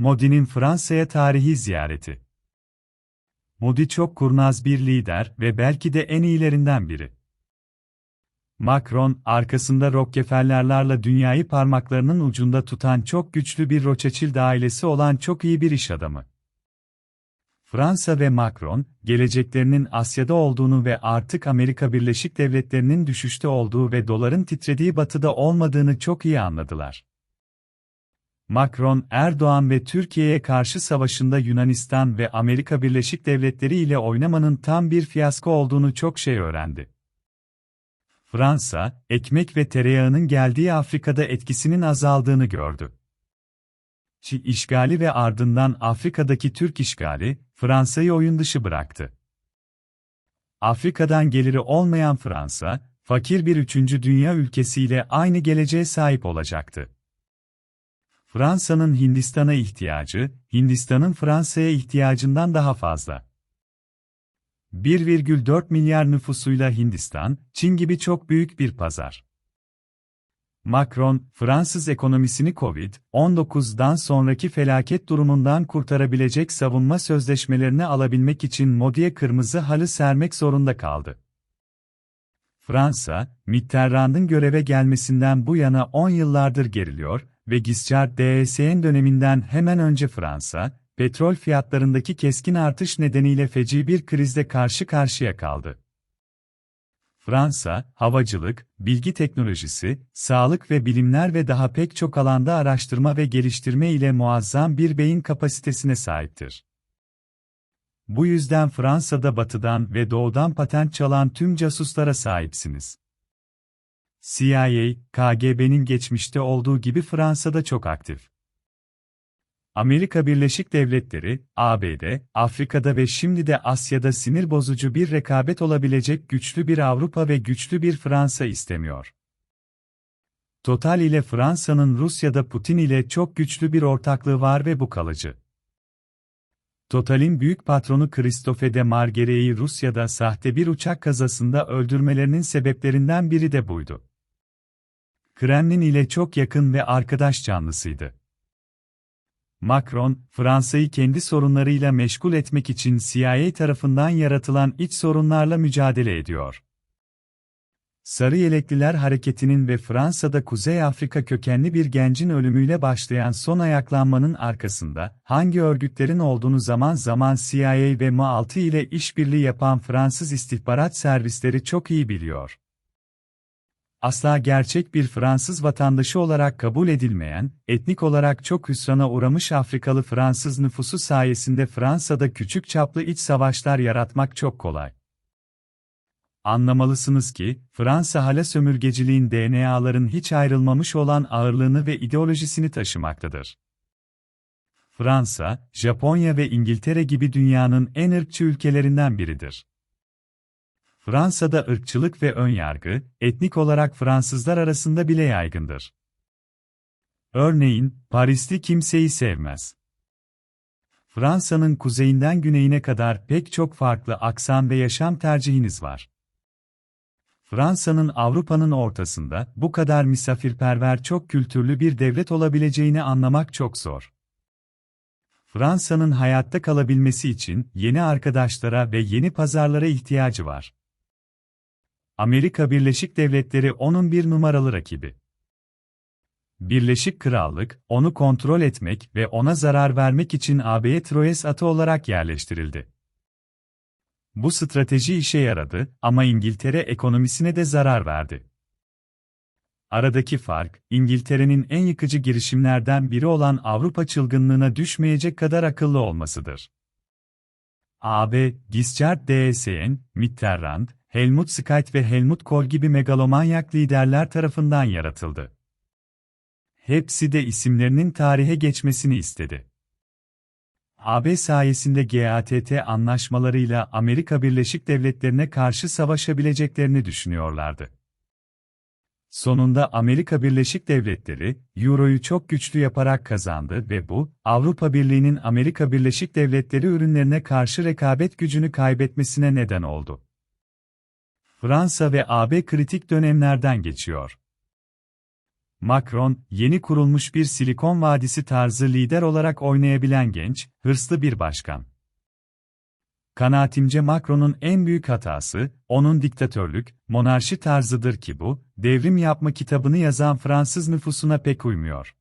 Modi'nin Fransa'ya tarihi ziyareti. Modi çok kurnaz bir lider ve belki de en iyilerinden biri. Macron, arkasında Rockefeller'larla dünyayı parmaklarının ucunda tutan çok güçlü bir Rothschild ailesi olan çok iyi bir iş adamı. Fransa ve Macron, geleceklerinin Asya'da olduğunu ve artık Amerika Birleşik Devletleri'nin düşüşte olduğu ve doların titrediği batıda olmadığını çok iyi anladılar. Macron, Erdoğan ve Türkiye'ye karşı savaşında Yunanistan ve Amerika Birleşik Devletleri ile oynamanın tam bir fiyasko olduğunu çok şey öğrendi. Fransa, ekmek ve tereyağının geldiği Afrika'da etkisinin azaldığını gördü. Çi işgali ve ardından Afrika'daki Türk işgali, Fransa'yı oyun dışı bıraktı. Afrika'dan geliri olmayan Fransa, fakir bir üçüncü dünya ülkesiyle aynı geleceğe sahip olacaktı. Fransa'nın Hindistan'a ihtiyacı, Hindistan'ın Fransa'ya ihtiyacından daha fazla. 1,4 milyar nüfusuyla Hindistan, Çin gibi çok büyük bir pazar. Macron, Fransız ekonomisini Covid-19'dan sonraki felaket durumundan kurtarabilecek savunma sözleşmelerini alabilmek için Modi'ye kırmızı halı sermek zorunda kaldı. Fransa, Mitterrand'ın göreve gelmesinden bu yana 10 yıllardır geriliyor ve Giscard d'Estaing döneminden hemen önce Fransa, petrol fiyatlarındaki keskin artış nedeniyle feci bir krizle karşı karşıya kaldı. Fransa, havacılık, bilgi teknolojisi, sağlık ve bilimler ve daha pek çok alanda araştırma ve geliştirme ile muazzam bir beyin kapasitesine sahiptir. Bu yüzden Fransa'da batıdan ve doğudan patent çalan tüm casuslara sahipsiniz. CIA, KGB'nin geçmişte olduğu gibi Fransa'da çok aktif. Amerika Birleşik Devletleri, ABD, Afrika'da ve şimdi de Asya'da sinir bozucu bir rekabet olabilecek güçlü bir Avrupa ve güçlü bir Fransa istemiyor. Total ile Fransa'nın Rusya'da Putin ile çok güçlü bir ortaklığı var ve bu kalıcı. Total'in büyük patronu Christophe de Margeret'i Rusya'da sahte bir uçak kazasında öldürmelerinin sebeplerinden biri de buydu. Kremlin ile çok yakın ve arkadaş canlısıydı. Macron, Fransa'yı kendi sorunlarıyla meşgul etmek için CIA tarafından yaratılan iç sorunlarla mücadele ediyor. Sarı Yelekliler Hareketi'nin ve Fransa'da Kuzey Afrika kökenli bir gencin ölümüyle başlayan son ayaklanmanın arkasında, hangi örgütlerin olduğunu zaman zaman CIA ve MI6 ile işbirliği yapan Fransız istihbarat servisleri çok iyi biliyor asla gerçek bir Fransız vatandaşı olarak kabul edilmeyen, etnik olarak çok hüsrana uğramış Afrikalı Fransız nüfusu sayesinde Fransa'da küçük çaplı iç savaşlar yaratmak çok kolay. Anlamalısınız ki, Fransa hala sömürgeciliğin DNA'ların hiç ayrılmamış olan ağırlığını ve ideolojisini taşımaktadır. Fransa, Japonya ve İngiltere gibi dünyanın en ırkçı ülkelerinden biridir. Fransa'da ırkçılık ve önyargı, etnik olarak Fransızlar arasında bile yaygındır. Örneğin, Parisli kimseyi sevmez. Fransa'nın kuzeyinden güneyine kadar pek çok farklı aksan ve yaşam tercihiniz var. Fransa'nın Avrupa'nın ortasında bu kadar misafirperver çok kültürlü bir devlet olabileceğini anlamak çok zor. Fransa'nın hayatta kalabilmesi için yeni arkadaşlara ve yeni pazarlara ihtiyacı var. Amerika Birleşik Devletleri onun bir numaralı rakibi. Birleşik Krallık, onu kontrol etmek ve ona zarar vermek için AB'ye Troyes atı olarak yerleştirildi. Bu strateji işe yaradı ama İngiltere ekonomisine de zarar verdi. Aradaki fark, İngiltere'nin en yıkıcı girişimlerden biri olan Avrupa çılgınlığına düşmeyecek kadar akıllı olmasıdır. AB, Giscard d'Estaing, Mitterrand, Helmut Schmidt ve Helmut Kohl gibi megalomanyak liderler tarafından yaratıldı. Hepsi de isimlerinin tarihe geçmesini istedi. AB sayesinde GATT anlaşmalarıyla Amerika Birleşik Devletleri'ne karşı savaşabileceklerini düşünüyorlardı. Sonunda Amerika Birleşik Devletleri, Euro'yu çok güçlü yaparak kazandı ve bu, Avrupa Birliği'nin Amerika Birleşik Devletleri ürünlerine karşı rekabet gücünü kaybetmesine neden oldu. Fransa ve AB kritik dönemlerden geçiyor. Macron, yeni kurulmuş bir Silikon Vadisi tarzı lider olarak oynayabilen genç, hırslı bir başkan. Kanaatimce Macron'un en büyük hatası, onun diktatörlük, monarşi tarzıdır ki bu, devrim yapma kitabını yazan Fransız nüfusuna pek uymuyor.